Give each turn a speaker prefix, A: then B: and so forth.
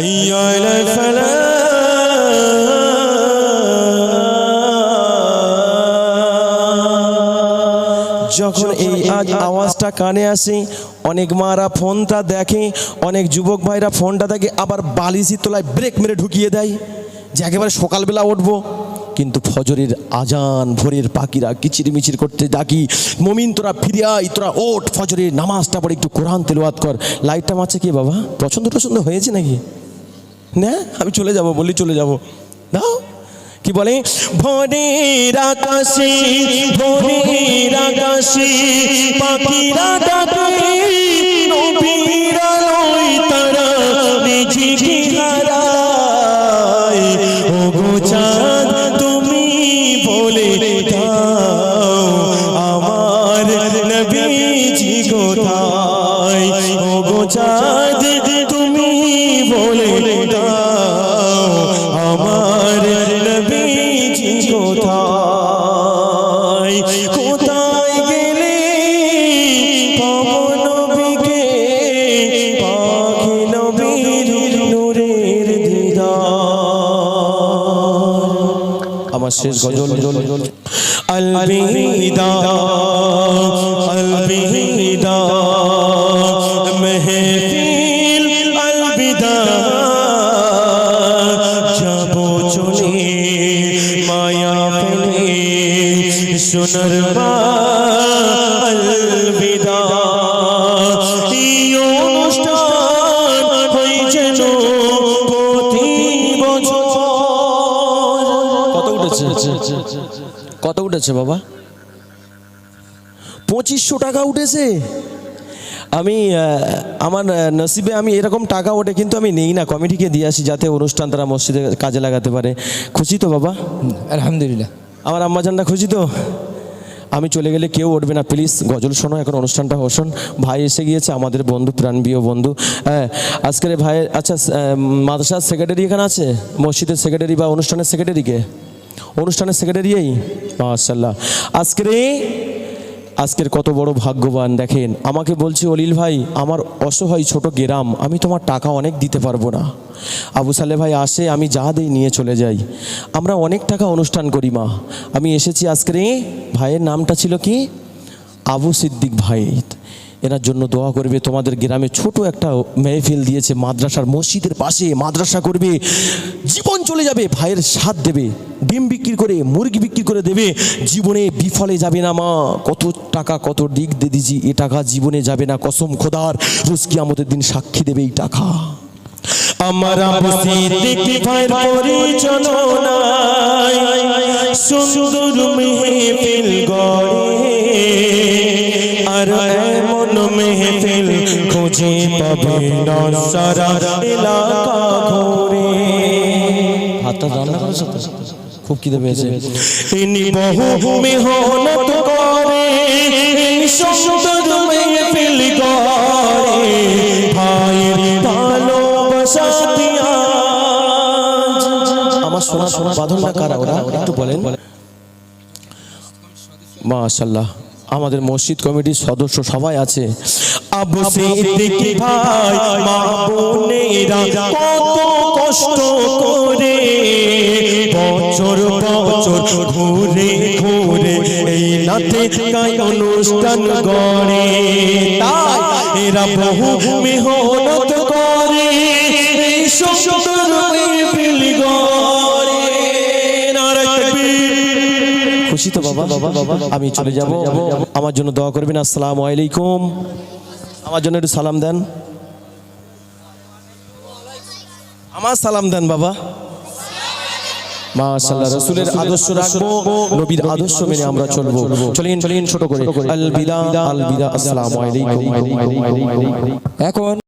A: حي على الفلاح যখন এই আজ আওয়াজটা কানে আসে অনেক মারা ফোনটা দেখে অনেক যুবক ভাইরা ফোনটা দেখে আবার বালিশি তোলায় ব্রেক মেরে ঢুকিয়ে দেয় যে একেবারে সকালবেলা উঠবো কিন্তু ফজরের আজান ভোরের পাখিরা কিচির মিচির করতে ডাকি মমিন তোরা ফিরে আয় তোরা ওঠ ফজরের নামাজটা পড়ে একটু কোরআন তেলোয়াত কর লাইটটা মারছে কি বাবা পছন্দ টছন্দ হয়েছে নাকি না আমি চলে যাব বলি চলে যাব। দাও কি বলে? ভোরের আকাশে ভোরের আকাশে পাখিরা ডাকে। কোথায় কোথায় গেলে? পাবন বিকে পাখি নবীর নূরের দিদার। আমার শেষ গজল। আলবিদা আলবিদা। সোনার মা কত উঠেছে? বাবা? পঁচিশশো টাকা উঠেছে। আমি আমার নসিবে আমি এরকম টাকা ওঠে কিন্তু আমি নেই না। কমিটিকে দিয়ে আসি যাতে অনুষ্ঠান তারা মসজিদে কাজে লাগাতে পারে। খুশি তো বাবা?
B: আলহামদুলিল্লাহ।
A: আমার আম্মাজানটা খুশি তো? আমি চলে গেলে কেউ উঠবে না। প্লিজ, গজল শোনো, এখন অনুষ্ঠানটা হোসন ভাই এসে গিয়েছে, আমাদের বন্ধু, প্রাণপ্রিয় বন্ধু। হ্যাঁ আজকের ভাই আচ্ছা মাদ্রাসার সেক্রেটারি এখানে আছে? মসজিদের সেক্রেটারি বা অনুষ্ঠানের সেক্রেটারিকে অনুষ্ঠানের সেক্রেটারি এই? মাশাল্লাহ আজকের আজকের কত বড় ভাগ্যবান, দেখেন। আমাকে বলছে, অলিল ভাই, আমার অসহায় ছোট গ্রাম, আমি তোমার টাকা অনেক দিতে পারব না। আবু সালে ভাই আসে, আমি যা দিই নিয়ে চলে যাই। আমরা অনেক টাকা অনুষ্ঠান করি, মা। আমি এসেছি আজকের ভাইয়ের নামটা ছিল কি? আবু সিদ্দিক ভাই। এনার জন্য দোয়া করবে। তোমাদের গ্রামে ছোট একটা মেহফিল দিয়েছে, মাদ্রাসার মসজিদের পাশে। মাদ্রাসা করবে, জীবন চলে যাবে, ভাইয়ের সাথ দেবে, ডিম বিক্রি করে, মুরগি বিক্রি করে দেবে। জীবনে বিফলে যাবে না মা। কত টাকা, কত দিক দিয়ে দিজি এ টাকা জীবনে যাবে না। কসম খোদার রুজকি আমাদের দিন সাক্ষী দেবে এই টাকা। আমার সিদ্দিক ভাইয়ের পরিচালনায় সুন্দর মেহফিল গড়ে। খুঁজে পাবে না সারা এলাকা ঘুরে। হাতটা রান্না? খুব খিদে পেয়েছে। তিনি বহু মেহনত করে সুন্দর মেহফিল করে। ভাইয়ের ভালোবাসা দিয়া আমার শোনা শোনা বাঁধনটা কারা? ওরা একটু বলেন। মাশাল্লাহ আমাদের মসজিদ কমিটির সদস্য সবাই আছে। আবু ভাই, মা বোনেরা কত কষ্ট করে বছর বছর ঘুরে ঘুরে এই নাতে অনুষ্ঠান তাই এরা বহু মেহনত করে খুশি তো বাবা বাবা বাবা? আমি চলে যাব। আমার জন্য দোয়া করবেন। আসসালামু আলাইকুম। আমার জন্য একটু সালাম দেন। আমার সালাম দেন বাবা। মাশাআল্লাহ রাসূলের আদর্শ রাখব নবীর আদর্শ মেনে আমরা চলবো। চলেন চলেন ছোট করে। আল বিদা আল বিদা আসসালামু আলাইকুম।
B: এখন